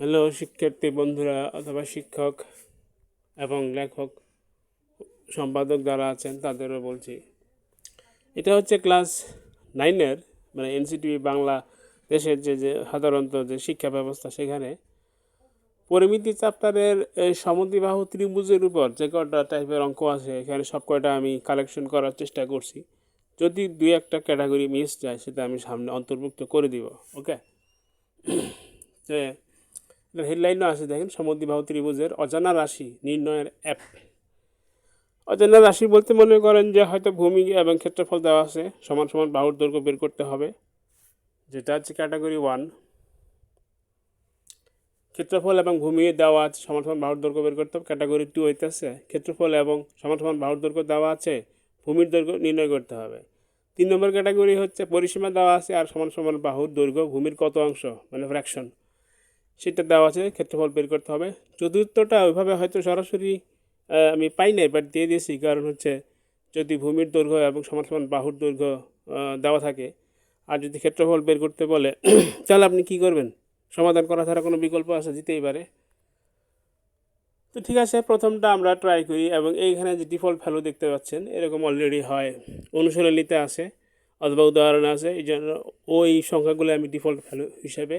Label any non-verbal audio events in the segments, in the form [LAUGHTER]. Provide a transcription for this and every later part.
Hello, শিক্ষার্থী বন্ধুরা অথবা শিক্ষক এবং লেখক, সম্পাদক যারা আছেন তাদেরও বলছি। এটা হচ্ছে ক্লাস নাইনের মানে এনসিটিভি বাংলা দেশের যে যে সাধারণত যে শিক্ষা ব্যবস্থা সেখানে পরিমিতি চ্যাপ্টারের সমদ্বিবাহু ত্রিভুজের উপর যে কটা টাইপের অঙ্ক আছে, এখানে সব কয়টা আমি কালেকশন করার চেষ্টা করছি। যদি দুই একটা ক্যাটাগরি মিস যায়, সেটা আমি সামনে অন্তর্ভুক্ত করে দিব ওকে [CLEARS THROAT] হেডলাইনও আছে দেখেন সমদ্বিবাহু ত্রিভুজের অজানা রাশি নির্ণয়ের অ্যাপ অজানা রাশি বলতে মনে করেন যে হয়তো ভূমি এবং ক্ষেত্রফল দেওয়া আছে, সমান সমান বাহুর দৈর্ঘ্য বের করতে হবে, যেটা হচ্ছে ক্যাটাগরি ওয়ান ক্ষেত্রফল এবং ভূমি দেওয়া আছে, সমান সমান বাহুর দৈর্ঘ্য বের করতে হবে ক্যাটাগরি টু হইতেছে ক্ষেত্রফল এবং সমান সমান বাহুর দৈর্ঘ্য দেওয়া আছে, ভূমির দৈর্ঘ্য নির্ণয় করতে হবে। তিন নম্বর ক্যাটাগরি হচ্ছে পরিসীমা দেওয়া আছে, আর সমান সমান বাহুর দৈর্ঘ্য, ভূমির কত অংশ মানে ফ্র্যাকশন সেটা দেওয়া আছে, ক্ষেত্রফল বের করতে হবে। চতুর্থটা ওইভাবে হয়তো সরাসরি আমি পাই নাই বাট দিয়ে দিয়েছি, কারণ হচ্ছে যদি ভূমির দৈর্ঘ্য এবং সমান সমান বাহুর দৈর্ঘ্য দেওয়া থাকে, আর যদি ক্ষেত্রফল বের করতে বলে, [CLEARS THROAT] তাহলে আপনি কি করবেন? সমাধান করা ছাড়া কোনো বিকল্প আছে দিতেই পারে। তো ঠিক আছে, প্রথমটা আমরা ট্রাই করি, এবং এইখানে যে ডিফল্ট ভ্যালু দেখতে পাচ্ছেন, এরকম অলরেডি হয়। অনুশীলনীতে আছে, অথবা উদাহরণ আছে, এই জন্য ওই সংখ্যাগুলো আমি ডিফল্ট ভ্যালু হিসেবে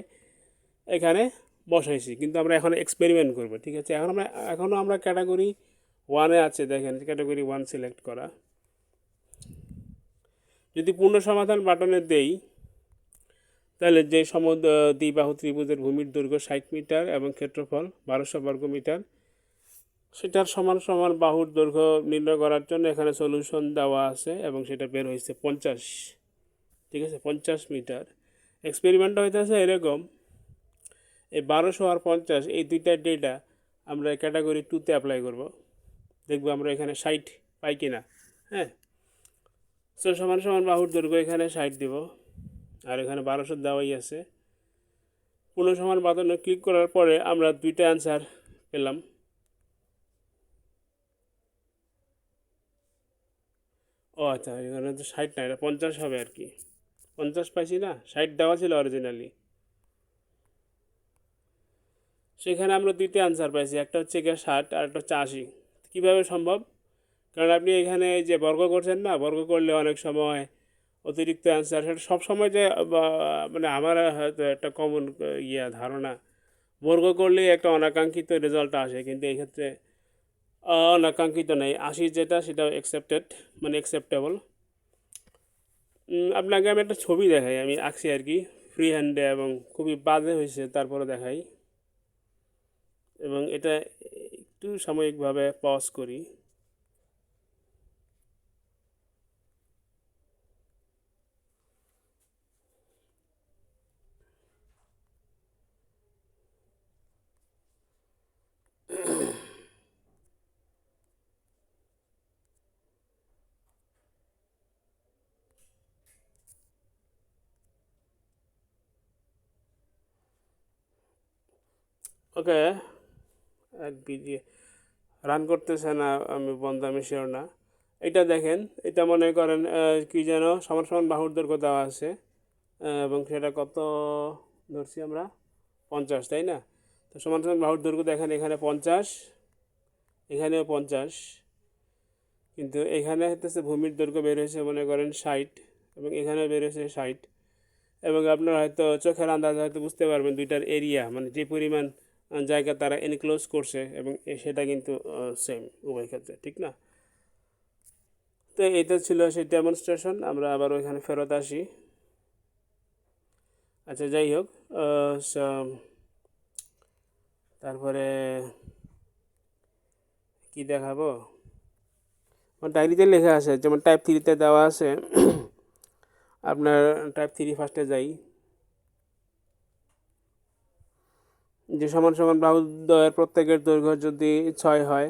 এখানে বসাইছি, কিন্তু আমরা এখন এক্সপেরিমেন্ট করব, ঠিক আছে? এখন আমরা এখনও আমরা ক্যাটাগরি ওয়ানে আছে, দেখেন ক্যাটাগরি ওয়ান সিলেক্ট করা। যদি পূর্ণ সমাধান বাটনে দেই, তাহলে যে সমুদ দ্বিবাহু ত্রিভুজের ভূমির দৈর্ঘ্য ষাট মিটার এবং ক্ষেত্রফল বারোশো বর্গ মিটার, সেটার সমান সমান বাহুর দৈর্ঘ্য নির্ণয় করার জন্য এখানে সলিউশন দেওয়া আছে এবং সেটা বের হয়েছে পঞ্চাশ, ঠিক আছে? পঞ্চাশ মিটার। এক্সপেরিমেন্টটা হইতেছে এরকম এই বারোশো আর পঞ্চাশ, এই দুইটা ডেটা আমরা ক্যাটাগরি টুতে অ্যাপ্লাই করব। দেখব আমরা এখানে ষাট পাই কি না হ্যাঁ? সো সমান সমান বাহুর দৈর্ঘ্য এখানে ষাট দিব। আর এখানে বারোশো দেওয়াই আছে। পূর্ণ সমান বাদনে ক্লিক করার পরে আমরা দুইটা অ্যান্সার পেলাম। ও আচ্ছা এখানে তো ষাট না এটা পঞ্চাশ হবে আর কি। পঞ্চাশ পাইছি না, ষাট দেওয়া ছিল অরিজিনালি সেখানে আমরা দুইটা আনসার পাইছি। একটা হচ্ছে গিয়ে ষাট আর একটা হচ্ছে আশি। কীভাবে সম্ভব? কারণ আপনি এখানে যে বর্গ করছেন না, বর্গ করলে অনেক সময় অতিরিক্ত অ্যান্সার সেটা সবসময় যে মানে আমার হয়তো একটা কমন ইয়া, ধারণা। বর্গ করলে একটা অনাকাঙ্ক্ষিত রেজাল্ট আসে, কিন্তু এই ক্ষেত্রে অনাকাঙ্ক্ষিত নেই। আশি যেটা, সেটা অ্যাকসেপ্টেড মানে অ্যাকসেপ্টেবল আপনাকে আমি একটা ছবি দেখাই, আমি আঁকছি আর কি। ফ্রি হ্যান্ডে এবং খুবই বাজে হয়েছে, তারপরে দেখাই। এবং এটা একটু সাময়িকভাবে পজ করি। ওকে এক ভিডিও। রান করতেছে না, আমি বন্ধ আমি শিওর না। এটা দেখেন, এটা মনে করেন কি যেন, সমান সমান বাহুর দৈর্ঘ্য দেওয়া আছে এবং সেটা কত ধরছি আমরা? পঞ্চাশ, তাই না? তো সমান সমান বাহুর দৈর্ঘ্য দেখেন, এখানে পঞ্চাশ, এখানেও পঞ্চাশ। কিন্তু এখানে হতেছে ভূমির দৈর্ঘ্য বের হয়েছে, মনে করেন, ষাট, এবং এখানে বের হয়েছে ষাট। এবং আপনার হয়তো চোখের আন্দাজ হয়তো বুঝতে পারবেন, দুইটার এরিয়া মানে যে পরিমাণ জায়গা তারা এনক্লোজ করছে এবং সেটা কিন্তু সেম উভয় ক্ষেত্রে, ঠিক না? তো এটা ছিল সেই ডেমনস্ট্রেশন আমরা আবার ওইখানে ফেরত আসি। আচ্ছা যাই হোক তারপরে কি দেখাবো? আমার ডায়েরিতে লেখা আছে, যেমন টাইপ থ্রিতে দেওয়া আছে, [CLEARS THROAT] আপনার টাইপ থ্রি ফার্স্টে যাই। যে সমান সমান বাহুদ্বয়ের প্রত্যেকের দৈর্ঘ্য যদি ছয় হয়,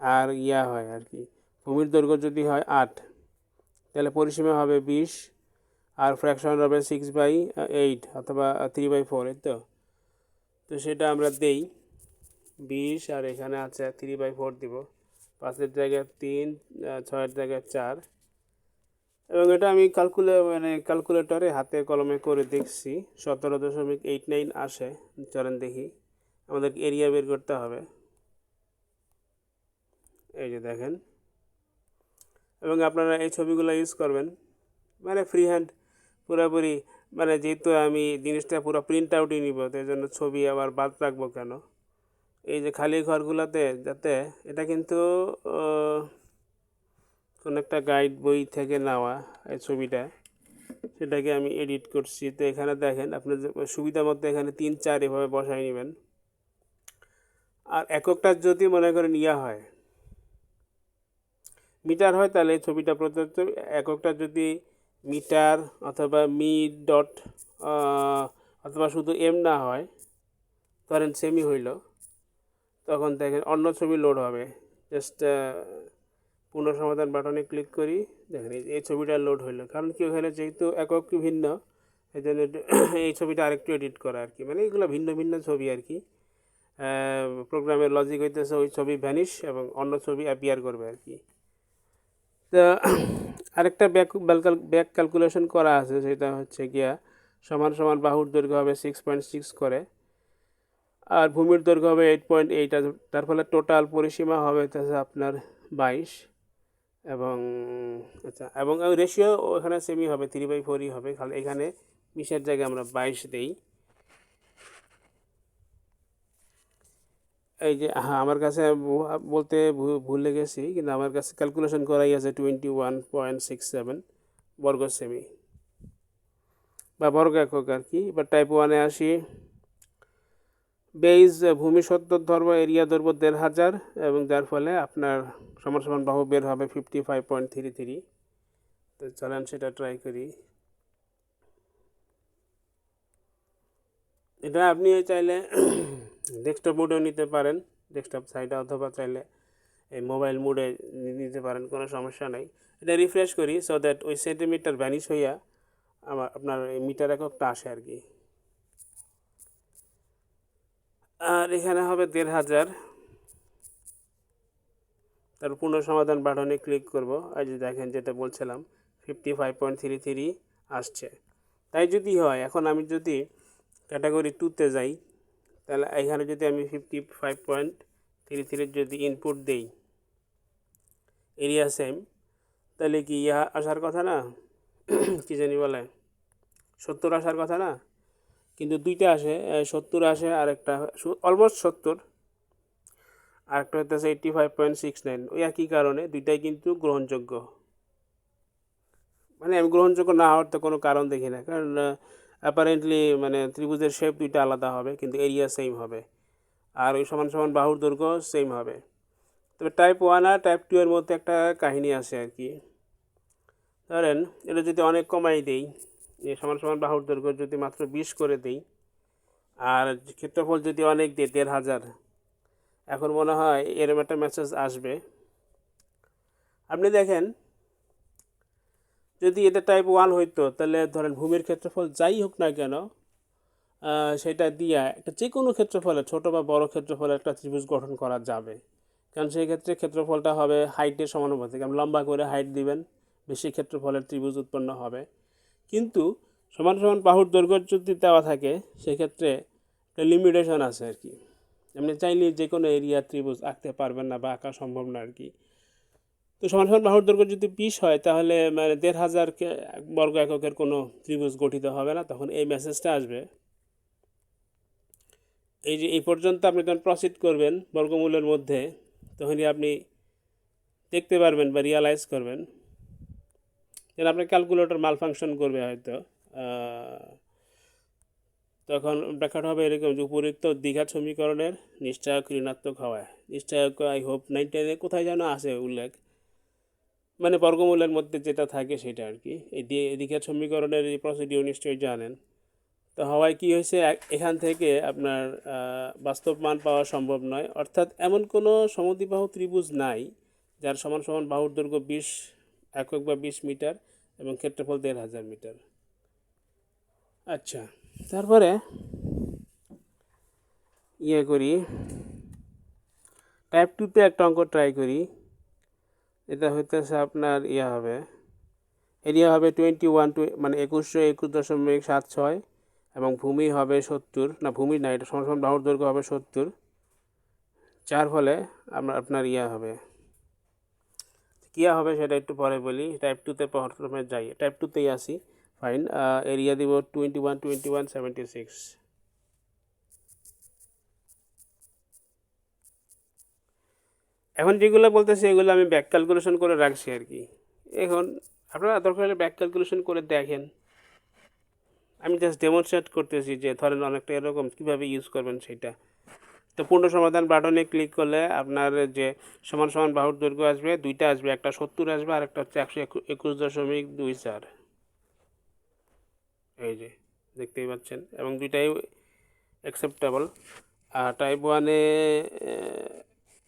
আর ইয়া হয় আর কি, ভূমির দৈর্ঘ্য যদি হয় আট, তাহলে পরিসীমা হবে বিশ, আর ফ্র্যাকশন হবে সিক্স বাই এইট অথবা থ্রি বাই ফোর এই তো? তো সেটা আমরা দেই, বিশ আর এখানে আছে থ্রি বাই ফোর দিব, পাঁচের জায়গায় তিন ছয়ের জায়গায় চার এবং এটা আমি ক্যালকুলে মানে ক্যালকুলেটরে হাতে কলমে করে দেখছি। সতেরো দশমিক এইট নাইন আসে, চলেন দেখি। আমাদের এরিয়া বের করতে হবে। এই যে দেখেন। এবং আপনারা এই ছবিগুলো ইউজ করবেন। মানে ফ্রি হ্যান্ড পুরোপুরি মানে যেহেতু আমি জিনিসটা পুরো প্রিন্ট আউটই নিব, তো জন্য ছবি আবার বাদ রাখব কেন? এই যে খালি ঘরগুলোতে, যাতে, এটা কিন্তু কোনো একটা গাইড বই থেকে নেওয়া এই ছবিটা, সেটাকে আমি এডিট করছি। তো এখানে দেখেন, আপনার সুবিধা মতো এখানে তিন চার এভাবে বসাই নেবেন। আর এককটা যদি মনে করেন ইয়া হয়, মিটার হয়, তাহলে ছবিটা প্রদত্ত এককটা যদি মিটার অথবা মি ডট অথবা শুধু এম না হয়, ধরেন সেমি হইল, তখন দেখেন অন্য ছবি লোড হবে। জাস্ট পুনঃসমাধান বাটনে ক্লিক করি। দেখেন, এই- ছবিটা লোড হইল। কারণ কি, ওখানে যেহেতু একক ভিন্ন এই জন্য [CLEARS THROAT] এই ছবিটা আরেকটু এডিট করা আর কি। মানে এগুলো ভিন্ন ভিন্ন ছবি আর কি। প্রোগ্রামের লজিক হইতেছে ওই ছবি ভ্যানিশ এবং অন্য ছবি অ্যাপিয়ার করবে আর কি। তো [CLEARS THROAT] আরেকটা ব্যাক ব্যাক ক্যালকুলেশন করা আছে, সেটা হচ্ছে গিয়া, সমান সমান বাহুর দৈর্ঘ্য হবে সিক্স পয়েন্ট সিক্স করে, আর ভূমির দৈর্ঘ্য হবে এইট পয়েন্ট এইট তার ফলে টোটাল পরিসীমা হবে আপনার বাইশ। এবং আচ্ছা এবং রেশিও ওখানে সেমি হবে থ্রি বাই ফোরই হবে। খালি এখানে বিশের জায়গায় আমরা বাইশ দেই। এই যে হ্যাঁ আমার কাছে বলতে ভুলে গেছি কিন্তু আমার কাছে ক্যালকুলেশন করাই আছে twenty one point six seven বর্গ সেমি বা বর্গ একক আর কি? এবার টাইপ ওয়ানে আসি। বেইজ ভূমি সত্তর ধরবো এরিয়া ধরবো দেড় হাজার এবং যার ফলে আপনার সমান সমান বাহু বের হবে fifty five point three three তো চলেন সেটা ট্রাই করি। এটা আপনি চাইলে ডেস্কটপ মোডেও নিতে পারেন ডেস্কটপ সাইডে অথবা চাইলে এই মোবাইল মোডে নিতে পারেন, কোনো সমস্যা নেই। এটা রিফ্রেশ করি সো দ্যাট ওই সেন্টিমিটার ভ্যানিশ হইয়া আমার, আপনার এই মিটার এককটা আসে আর কি। আর এখানে হবে দেড় হাজার। তার পুনঃ সমাধান বাটনে ক্লিক করব। আর যে দেখেন যেটা বলছিলাম fifty five point three three আসছে। তাই যদি হয়, এখন আমি যদি ক্যাটাগরি টুতে যাই, তাহলে এখানে যদি আমি ফিফটি ফাইভ পয়েন্ট থ্রি থ্রির যদি ইনপুট দেই এরিয়া সেম তাহলে কি ইয়া আসার কথা না? [CLEARS THROAT] কি জানি বলে? সত্তর আসার কথা না? কিন্তু দুইটা আসে সত্তর আসে আর একটা অলমোস্ট সত্তর। আর একটা হইতেছে eighty five point six nine ওই একই কারণে দুইটাই কিন্তু গ্রহণযোগ্য। মানে আমি গ্রহণযোগ্য না হওয়ার তো কোনো কারণ দেখি না। কারণ অ্যাপারেন্টলি মানে ত্রিভুজের শেপ দুইটা আলাদা হবে, কিন্তু এরিয়া সেম হবে। আর ওই সমান সমান বাহুর দৈর্ঘ্য সেম হবে। তবে টাইপ ওয়ান আর টাইপ টু এর মধ্যে একটা কাহিনী আছে আর কি। ধরেন, এটা যদি অনেক কমাই দেই সমান সমান বাহুর দৈর্ঘ্য যদি মাত্র বিশ করে দেই, আর ক্ষেত্রফল যদি অনেক দিই, দেড় হাজার, এখন মনে হয় এরম একটা মেসেজ আসবে। আপনি দেখেন, যদি এটা টাইপ ওয়ান হইতো, তাহলে ধরেন ভূমির ক্ষেত্রফল যাই হোক না কেন সেটা দিয়ে একটা যে কোনো ক্ষেত্রফলে, ছোট বা বড় ক্ষেত্রফলে একটা ত্রিভুজ গঠন করা যাবে। কারণ সেই ক্ষেত্রে ক্ষেত্রফলটা হবে হাইটের সমানুপাতিক। আপনি লম্বা করে হাইট দিবেন, বেশি ক্ষেত্রফলের ত্রিভুজ উৎপন্ন হবে। কিন্তু সমান সমান বাহুর দৈর্ঘ্য যদি দেওয়া থাকে, সেক্ষেত্রে একটা লিমিটেশন আছে আর কি। আপনি চাইলে যে কোনো এরিয়া ত্রিভুজ আঁকতে পারবেন না বা আঁকা সম্ভব না আর কি। তো সমান সমান বাহুর দৈর্ঘ্য যদি বিশ হয়, তাহলে মানে দেড় হাজার বর্গ এককের কোনো ত্রিভুজ গঠিত হবে না, তখন এই মেসেজটা আসবে। এই যে এই পর্যন্ত আপনি যখন প্রসিড করবেন বর্গমূলের মধ্যে, তখনই আপনি দেখতে পারবেন বা রিয়ালাইজ করবেন। যেন আপনার ক্যালকুলেটর মাল ফাংশন করবে হয়তো। তখন ব্যাখ্যাটা হবে এরকম যে উপরিক্ত দীঘা সমীকরণের নিশ্চয়ক ঋণাত্মক হওয়ায়। নিশ্চয়ক আই হোপ নাইন টেনে কোথায় যেন আছে উল্লেখ। মানে বর্গমূলের মধ্যে যেটা থাকে সেটা আর কি। এই দি- দীঘার সমীকরণের এই প্রসিডিও নিশ্চয়ই জানেন। তো হওয়ায় কি হয়েছে? এখান থেকে আপনার বাস্তব মান পাওয়া সম্ভব নয়। অর্থাৎ এমন কোনো সমদ্বিবাহু ত্রিভুজ নাই, যার সমান সমান বাহুর দৈর্ঘ্য বিশ একক বা বিশ মিটার এবং ক্ষেত্রফল দেড় হাজার মিটার। আচ্ছা তারপরে ইয়ে করি টাইপ টুতে একটা অঙ্ক ট্রাই করি, এটা হইতেছে আপনার ইয়ে হবে এরিয়া হবে টোয়েন্টি ওয়ান টু মানে একুশশো একুশ দশমিক সাত ছয় এবং ভূমি হবে সত্তর, না ভূমি না, এটা সমান বাহুর দৈর্ঘ্য হবে সত্তর। যার ফলে আমরা আপনার ইয়ে হবে। কিয়া হবে সেটা একটু পরে বলি। টাইপ টুতে প্রথমে যাই। টাইপ টুতেই আসি। ফাইন এরিয়া দিব twenty one twenty one seventy six এখন যেগুলো বলতেছি, এগুলো আমি ব্যাক ক্যালকুলেশন করে রাখছি আর কি। এখন আপনারা দরকার ব্যাক ক্যালকুলেশন করে দেখেন। আমি জাস্ট ডেমনস্ট্রেট করতেছি যে ধরেন অনেকটা এরকম কীভাবে ইউজ করবেন সেটা। তো পূর্ণ সমাধান বাটনে ক্লিক করলে আপনার যে সমান সমান বাহুর দৈর্ঘ্য আসবে, দুইটা আসবে, একটা সত্তর আসবে আর একটা হচ্ছে একশো একুশ দশমিক দুই চার। এই যে, দেখতেই পাচ্ছেন এবং দুইটাই অ্যাকসেপ্টেবল আর টাইপ ওয়ানে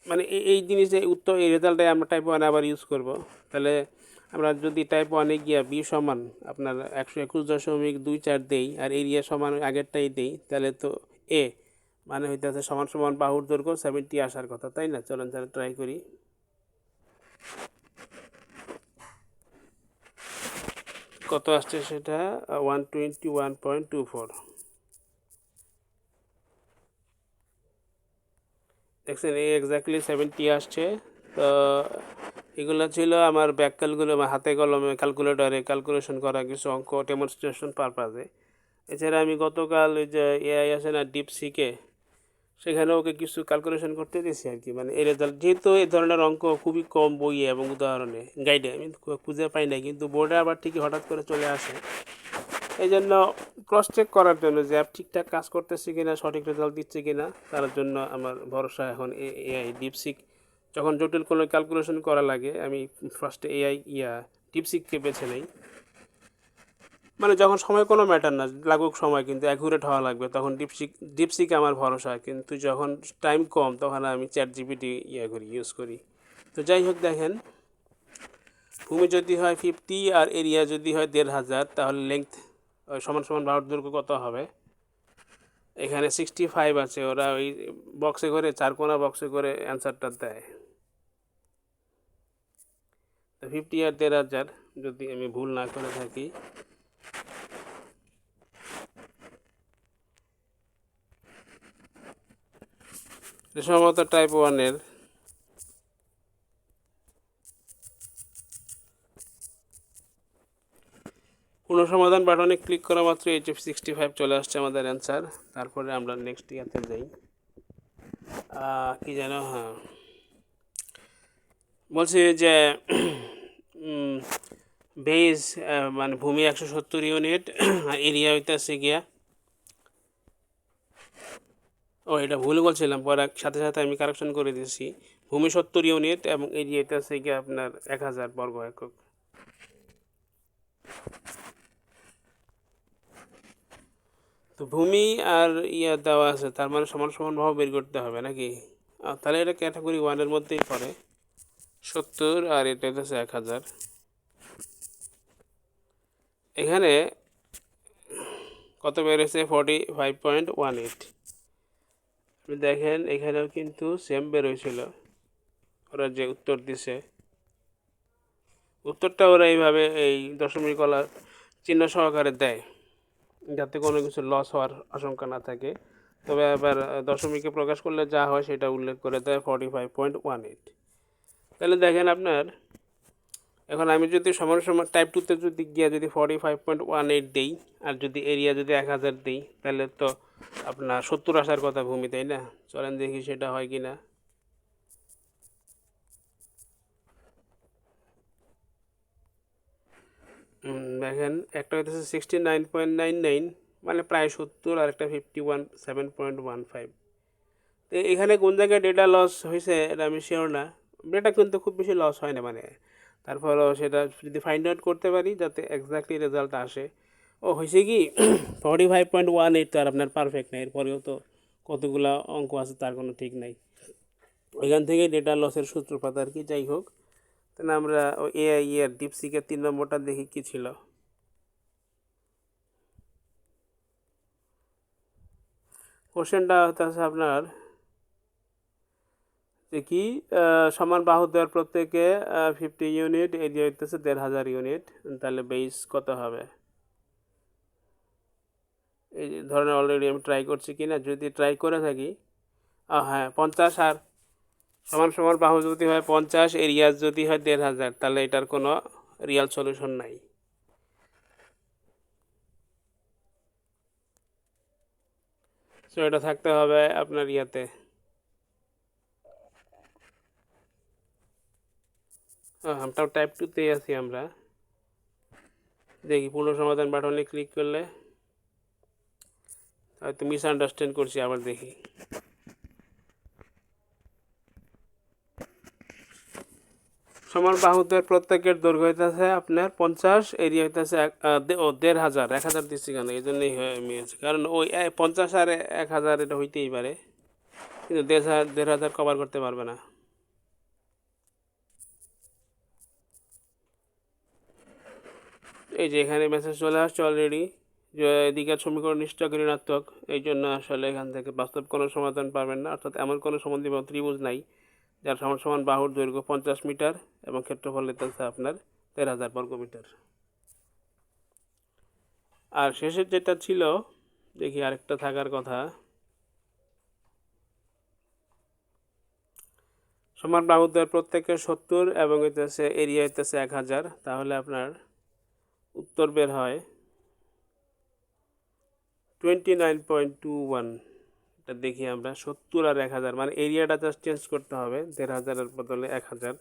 মানে এই জিনিসে উত্তর, এই রেজাল্টটাই আমরা টাইপ ওয়ানে আবার ইউজ করব। তাহলে আমরা যদি টাইপ ওয়ানে গিয়া বি সমান আপনার একশো একুশ দশমিক দুই চার দেই আর এরিয়া সমান আগেরটাই দেই, তাহলে তো এ মানে হইতেছে সমান সমান বাহুর দৈর্ঘ্য সেভেন্টি আসার কথা, তাই না? চলেন তাহলে ট্রাই করি। কত আসছে সেটা? One twenty one point two four দেখছেন, এই এক্স্যাক্টলি সেভেন্টি আসছে। তো, এগুলো ছিল আমার ব্যাক ক্যালকুলে হাতে কলমে ক্যালকুলেটরে ক্যালকুলেশন করা কিছু অঙ্ক ডেমনস্ট্রেশন পারপাজে এছাড়া আমি গতকাল ওই যে এআই আছে না ডিপসিকে সেখানে ওকে কিছু ক্যালকুলেশন করতে দিয়েছি আর কি। মানে এই রেজাল্ট যেহেতু এই ধরনের অঙ্ক খুবই কম বইয়ে এবং উদাহরণে গাইডে আমি খুঁজে পাই না কিন্তু বোর্ডে আবার ঠিকই হঠাৎ করে চলে আসে। এই জন্য ক্রস চেক করার জন্য যে অ্যাপ ঠিকঠাক কাজ করতেছে কিনা, সঠিক রেজাল্ট দিচ্ছে কিনা, তার জন্য আমার ভরসা এখন এআই ডিপসিক যখন জটিল কোনো ক্যালকুলেশন করা লাগে, আমি ফার্স্টে এআই ইয়া ডিপসিককে বেছে নেই। মানে যখন সময় কোনো ম্যাটার না, লাগুক সময় কিন্তু অ্যাকুরেট হওয়া লাগবে, তখন ডিপসিক ডিপসিকে আমার ভরসা। কিন্তু যখন টাইম কম, তখন আমি চ্যাট জিপিটি ইয়ে করি ইউজ করি। তো যাই হোক দেখেন, ভূমি যদি হয় ফিফটি আর এরিয়া যদি হয় দেড় হাজার, তাহলে লেংথ সমান সমান বাহুর দৈর্ঘ্য কত হবে? এখানে সিক্সটি ফাইভ আছে, ওরা ওই বক্সে করে, চার কোনা বক্সে করে অ্যান্সারটা দেয়। তো ফিফটি আর দেড় হাজার, যদি আমি ভুল না করে থাকি সম্ভবত টাইপ ওয়ানের কোনো সমাধান বাটনে ক্লিক করা মাত্র এইচ এফ সিক্সটি ফাইভ চলে আসছে আমাদের অ্যান্সার তারপরে আমরা নেক্সট ইয়াতে যাই। কি যেন হ্যাঁ। বলছি যে বেজ মানে ভূমি একশো সত্তর ইউনিট, এরিয়া হইতেছে গিয়া। ও, এটা ভুল বলছিলাম, পরে সাথে সাথে আমি কারেকশন করে দিয়েছি। ভূমি সত্তর ইউনিট এবং এরিয়াটা আছে গিয়া আপনার এক হাজার বর্গ একক। তো ভূমি আর ইয়া দেওয়া আছে, তার মানে সমান সমানভাবে বের করতে হবে নাকি? তাহলে এটা ক্যাটাগরি ওয়ানের মধ্যেই পড়ে। সত্তর আর এটা হচ্ছে এক হাজার। এখানে কত বেড়েছে forty five point one eight আপনি দেখেন, এখানেও কিন্তু সেম বেরোয়ছিল। ওরা যে উত্তর দিছে। উত্তরটা ওরা এইভাবে এই দশমিক কলা চিহ্ন সহকারে দেয়, যাতে কোনো কিছু লস হওয়ার আশঙ্কা না থাকে। তবে আবার দশমিকে প্রকাশ করলে যা হয় সেটা উল্লেখ করে দেয় forty five point one eight তাহলে দেখেন আপনার এখন আমি যদি সমান সমান টাইপ টুতে যদি গিয়ে যদি forty five point one eight দিই, আর যদি এরিয়া যদি এক হাজার দিই, তাহলে তো আপনার সত্তর আসার কথা ভূমি, তাই না? চলেন দেখি সেটা হয় কি না দেখেন, একটা হইতেছে sixty nine point nine nine মানে প্রায় সত্তর, আর একটা fifty one seven point one five তো এখানে কোন জায়গায় ডেটা লস হয়েছে এটা আমি শিওর না। ডেটা কিন্তু খুব বেশি লস হয় না মানে তারপরেও সেটা যদি ফাইন্ড আউট করতে পারি যাতে এক্স্যাক্টলি রেজাল্ট আসে। ও হয়েছে কি? Forty five point one eight তো আর আপনার পারফেক্ট নাই এরপরেও তো কতগুলো অঙ্ক আছে তার কোনো ঠিক নাই। ওইখান থেকে ডেটা লসের সূত্রপাত আর কি, যাই হোক। তাহলে আমরা এআই এর ডিপসিকের তিন নম্বরটা দেখি কী ছিল। কোশ্চেনটা হচ্ছে আপনার যে কি সমান বাহু দেওয়ার প্রত্যেকে ফিফটি ইউনিট এরিয়া হইতেছে দেড় হাজার ইউনিট তাহলে বেস কত হবে? এই ধরনের অলরেডি আমি ট্রাই করছি কি না যদি ট্রাই করে থাকি হ্যাঁ পঞ্চাশ আর সমান সমান বাহু যদি হয় পঞ্চাশ এরিয়া যদি হয় দেড় হাজার, তাহলে এটার কোনো রিয়াল সলিউশন নাই। সো এটা থাকতে হবে আপনার ইয়াতে। আমরা টাইপ টুতেই আছি আমরা। দেখি পূর্ণ সমাধান বাটনে ক্লিক করলে হয়তো মিস আন্ডারস্ট্যান্ড করছি, আবার দেখি। সমান বাহুদের প্রত্যেকের দৈর্ঘ্য হইতেছে আপনার পঞ্চাশ এরিয়া হইতেছে দেড় হাজার, এক হাজার দিচ্ছি কেন? এই জন্যই মিলছে কারণ ওই পঞ্চাশ আর এক হাজার এটা হইতেই পারে। কিন্তু দেড় হাজার দেড় হাজার কভার করতে পারবে না। এই যে এখানে মেসেজ চলে আসছে অলরেডি যে এদিকের সমীকরণ নিশ্চয় ঋণাত্মক এই জন্য আসলে এখান থেকে বাস্তব কোনো সমাধান পাবেন না, অর্থাৎ এমন কোনো সম্বন্ধী বা ত্রিভুজ নাই, যার সমান সমান বাহুর দৈর্ঘ্য পঞ্চাশ মিটার এবং ক্ষেত্রফল হচ্ছে আপনার দেড় হাজার বর্গ মিটার। আর শেষের যেটা ছিল, দেখি আরেকটা থাকার কথা। সমান বাহুদের প্রত্যেকে সত্তর এবং হইতেছে এরিয়া হইতেছে এক হাজার, তাহলে আপনার উত্তর বের হয় twenty nine point two one এটা দেখি আমরা, সত্তর আর এক হাজার মানে এরিয়াটা জাস্ট চেঞ্জ করতে হবে, দেড় হাজারের বদলে এক হাজার।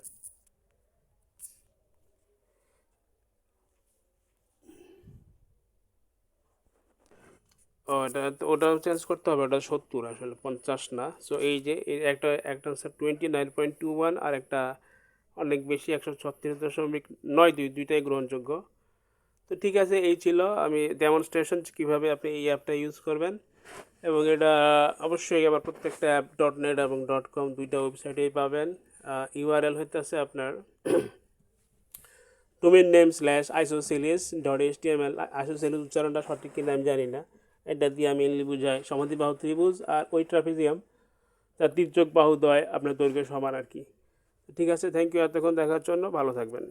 ও, এটা ওটাও চেঞ্জ করতে হবে, ওটা সত্তর, আসলে পঞ্চাশ না। সো এই যে একটা একটা হচ্ছে twenty nine point two one আর একটা অনেক বেশি, একশো ছত্রিশ দশমিক নয় দুই, দুইটাই গ্রহণযোগ্য। তো ঠিক আছে, এই ছিল আমি ডেমনস্ট্রেশন কীভাবে আপনি এই অ্যাপটা ইউজ করবেন এবং এটা অবশ্যই আবার প্রত্যেকটা অ্যাপ ডট নেট এবং ডট কম দুইটা ওয়েবসাইটেই পাবেন। ইউআরএল হইতেছে আপনার domain name slash isosceles dot S T M L isosceles উচ্চারণটা সঠিক কিনা আমি জানি না। এটা দিয়ে আমি মেনলি বুঝাই, সমাধি বাহু ত্রিভুজ আর ওই ট্রাফিজিয়াম তার তির্যক বাহু দয় আপনার দৈর্ঘ্য সমান আর কি। ঠিক আছে থ্যাংক ইউ এতক্ষণ দেখার জন্য ভালো থাকবেন।